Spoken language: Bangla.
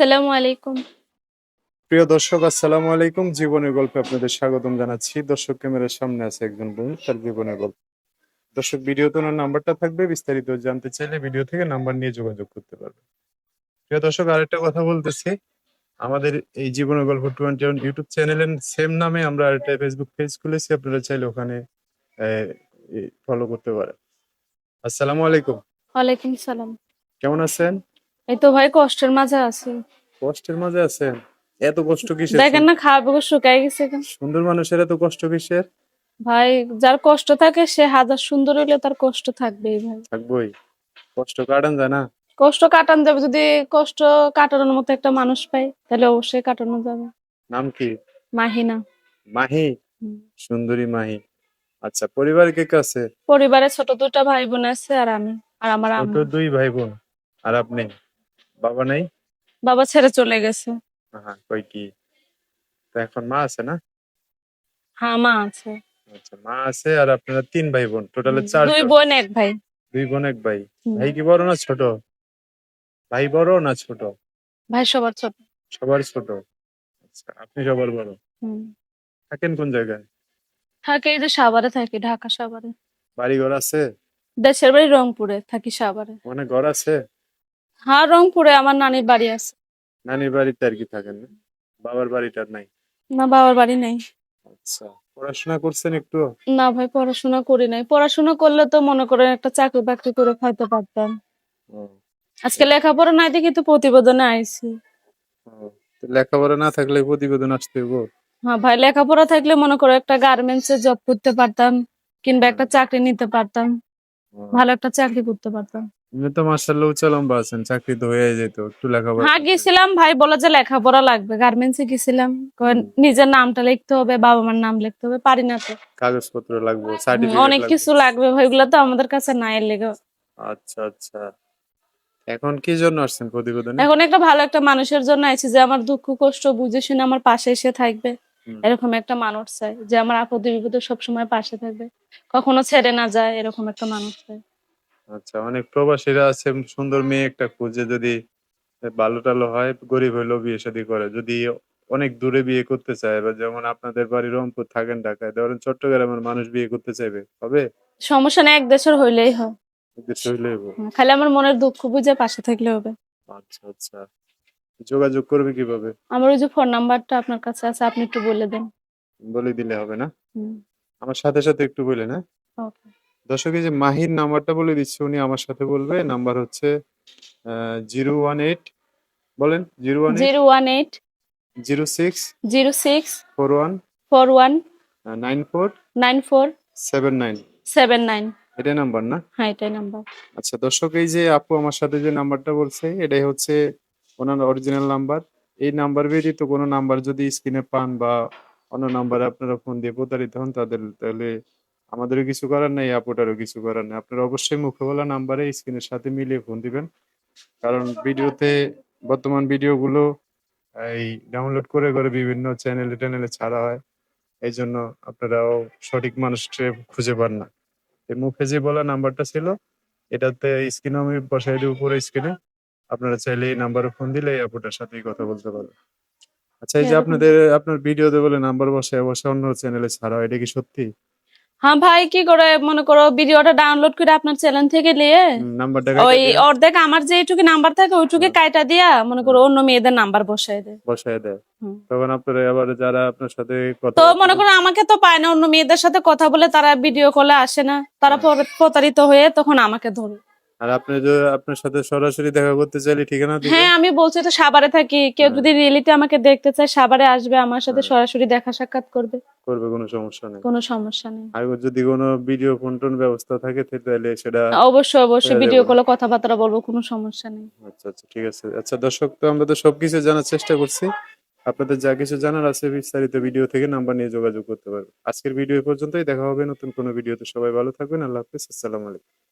আসসালামু আলাইকুম। প্রিয় দর্শক আসসালামু আলাইকুম। জীবনের গল্পে আপনাদের স্বাগতম জানাচ্ছি। দর্শক ক্যামেরার সামনে আছে একজন বোন তার জীবনের গল্প। দর্শক ভিডিওতে ওনার নাম্বারটা থাকবে বিস্তারিত জানতে চাইলে ভিডিও থেকে নাম্বার নিয়ে যোগাযোগ করতে পারবে প্রিয় দর্শক আরেকটা কথা বলতেছি। আমাদের এই জীবনের গল্প টোয়েন্টি ওয়ান ইউটিউব চ্যানেলের সেম নামে আমরা আরেকটা ফেসবুক পেজ খুলেছি। আপনারা চাইলে ওখানে ফলো করতে পারেন। আসসালামু আলাইকুম। ওয়ালাইকুম সালাম। কেমন আছেন? এই তো ভাই কষ্টের মাঝে আছি। কষ্টের মাঝে আছেন? এত কষ্ট কিসের দেখেন না খাওয়া বেগো শুকাই গেছে। সুন্দর মানুষের এত কষ্ট কিসের? ভাই যার কষ্ট থাকে সে হাজার সুন্দর হইলে তার কষ্ট থাকবেই ভাই। থাকবোই। কষ্ট কাটান যায় না? কষ্ট কাটানো যাবে যদি কষ্ট কাটানোর মতো একটা মানুষ পাই তাহলে অবশ্যই কাটানো যাবে। নাম কি? মাহিনা। মাহি? সুন্দরী মাহি। আচ্ছা পরিবারে কে কে আছে? পরিবারে ছোট দুটা ভাই বোন আছে আর আমি আর আমার ছোট দুই ভাই বোন। আর আপনি? বাবা নাই? বাবা ছেড়ে চলে গেছে। হ্যাঁ কই কি? তো এখন মা আছে না? হ্যাঁ মা আছে। আচ্ছা মা আছে আর আপনারা তিন ভাই বোন টোটালে চার দুই বোন এক ভাই। দুই বোন এক ভাই। ভাই কি বড় না ছোট? ভাই বড় না ছোট? ভাই সবার ছোট। সবার ছোট। আচ্ছা আপনি সবার বড়? হুম। থাকেন কোন জায়গায়? থাকে এই যে সাভারে থাকি ঢাকা সাভারে। বাড়ি ঘর আছে? দেশের বাড়ি রংপুরে থাকি সাভারে। মানে ঘর আছে? হ্যাঁ রংপুরে আমার নানির বাড়ি আছে। নানির বাড়িতে আর কি থাকেন না? বাবার বাড়িটার নাই? না বাবার বাড়ি নেই। আচ্ছা পড়াশোনা করছেন একটু? না ভাই পড়াশোনা করি নাই। পড়াশোনা করলে তো মনে করেন একটা চাকরি বাকরি করে খাইতে পারতাম। আজকে লেখাপড়া নাই দেখি তো প্রতিবেদনে আইছি। লেখাপড়া না থাকলে প্রতিবেদন আসতে হইব? হ্যাঁ ভাই লেখাপড়া থাকলে মনে করো একটা গার্মেন্টস এ জব করতে পারতাম কিংবা একটা চাকরি নিতে পারতাম। ভালো একটা চাকরি করতে পারতাম। তো মার্শাল্লাহ উচ্চ লম্বা আছেন চাকরি তো হয়ে যেত একটু লেখাপড়া হ্যাঁ গেছিলাম ভাই বলে যে লেখাপড়া লাগবে গার্মেন্টস গেছিলাম নিজের নামটা লিখতে হবে বাবা মার নাম লিখতে হবে পারি না তো। কাগজপত্র লাগবে সার্টিফিকেট অনেক কিছু লাগবে ভাই ওগুলো তো আমাদের কাছে নাই লেগে আচ্ছা আচ্ছা। এখন কি জন্য আসছেন প্রতিবেদনে? এখন একটা ভালো একটা মানুষের জন্য আইছি যে আমার দুঃখ কষ্ট বুঝে শুনে আমার পাশে এসে থাকবে। এরকম একটা মানুষ চাই যে আমার আপদে বিপদে সবসময় পাশে থাকবে। কখনো ছেড়ে না যায় এরকম একটা মানুষ চাই। আচ্ছা অনেক প্রবাসীরা আছে সুন্দর মেয়ে একটা খুঁজে যদি ভালো টালো হয় গরিব হইলেও বিয়ে শাদী করে। যদি অনেক দূরে বিয়ে করতে চায় বা যেমন আপনাদের বাড়ি রংপুর থাকেন ঢাকায় ধরেন চট্টগ্রামের মানুষ বিয়ে করতে চাইবে হবে? সমস্যা নেই এক দেশের হইলেই হয়। উদ্দেশ্য হইলে হইব। হুম, খালি আমার মনের দুঃখ বুঝে পাশে থাকলে হবে। আচ্ছা আচ্ছা। যোগাযোগ করবে কীভাবে? আমার ওই যে ফোন নাম্বারটা আপনার কাছে আছে আপনি একটু বলে দেন। বলে দিলে হবে না? হুম, আমার সাথে সাথে একটু বলে না? okay. দর্শক এই যে মাহির নাম্বারটা বলে দিচ্ছি উনি আমার সাথে বলবে। নাম্বার হচ্ছে জিরো ওয়ান এইট বলেন zero one zero one eight zero six zero six four one four one nine four nine four seven nine. Seven nine. এটাই নাম্বার না? হ্যাঁ এটাই নাম্বার। আচ্ছা দর্শক এই যে আপু আমার সাথে যে নাম্বারটা বলছে এটাই হচ্ছে ওনার অরিজিনাল নাম্বার। এই নাম্বার ব্যতীত কোনো নাম্বার যদি স্ক্রিনে পান বা অন্য নাম্বারে আপনারা ফোন দিয়ে প্রতারিত হন তাদের তাহলে আমাদেরও কিছু করার নেই আপুটারও কিছু করার নেই। আপনারা অবশ্যই মুখে বলা নাম্বারে স্ক্রিনের সাথে মিলিয়ে ফোন দিবেন। কারণ ভিডিওতে বর্তমান ভিডিওগুলো এই ডাউনলোড করে করে বিভিন্ন চ্যানেলে ট্যানেলে ছাড়া হয়। এই জন্য আপনারাও সঠিক মানুষকে খুঁজে পান না। এই মুখে যে বলা নাম্বারটা ছিল এটাতে স্ক্রিনে আমি বসাই দিই উপরে স্ক্রিনে। আপনারা চাইলে এই নাম্বারে ফোন দিলে এই আপুটার সাথেই কথা বলতে পারবেন। আচ্ছা এই যে আপনাদের আপনার ভিডিওতে বলে নাম্বার বসে বসে অন্য চ্যানেলে ছাড়া হয়, এটা কি সত্যি? হ্যাঁ ভাই কি করে মনে করো ভিডিওটা ডাউনলোড করে আপনার চ্যানেল থেকে নিয়ে ওই অর্ধেক আমার যে এইটুকু নাম্বার থাকে ওইটুকু কাইটা দিয়া মনে করো অন্য মেয়েদের নাম্বার বসাই দেয়। বসায় দেয়। তখন আপনারা আবার যারা আপনার সাথে কথা তো মনে করো আমাকে তো পায় না অন্য মেয়েদের সাথে কথা বলে তারা ভিডিও কলে আসে না। তারা। প্রতারিত হয়ে তখন আমাকে ধরে। আর আপনি যদি আপনার সাথে সরাসরি দেখা করতে চাইলে ঠিকানা দিবেন? হ্যাঁ আমি বলছি তো সাভারে থাকি। কেউ হ্যাঁ। যদি রিয়েলিটি আমাকে দেখতে চায় সাভারে আসবে আমার সাথে হ্যাঁ। সরাসরি দেখা সাক্ষাৎ করবে। করবে কোনো সমস্যা নেই। কোনো সমস্যা নেই। আর যদি কোনো ভিডিও ফোন টোন ব্যবস্থা থাকে তাহলে সেটা অবশ্যই অবশ্যই ভিডিও। কলে কথাবার্তা বলব কোনো সমস্যা নেই। আচ্ছা আচ্ছা ঠিক আছে। আচ্ছা দর্শক তো আমরা তো সবকিছু জানার চেষ্টা করছি। আপনাদের যা কিছু জানার আছে বিস্তারিত ভিডিও থেকে নাম্বার নিয়ে যোগাযোগ করতে পারবেন। আজকের ভিডিও পর্যন্তই। দেখা হবে নতুন কোনো ভিডিওতে সবাই ভালো থাকবেন। আল্লাহ হাফিজ। আসসালামু আলাইকুম।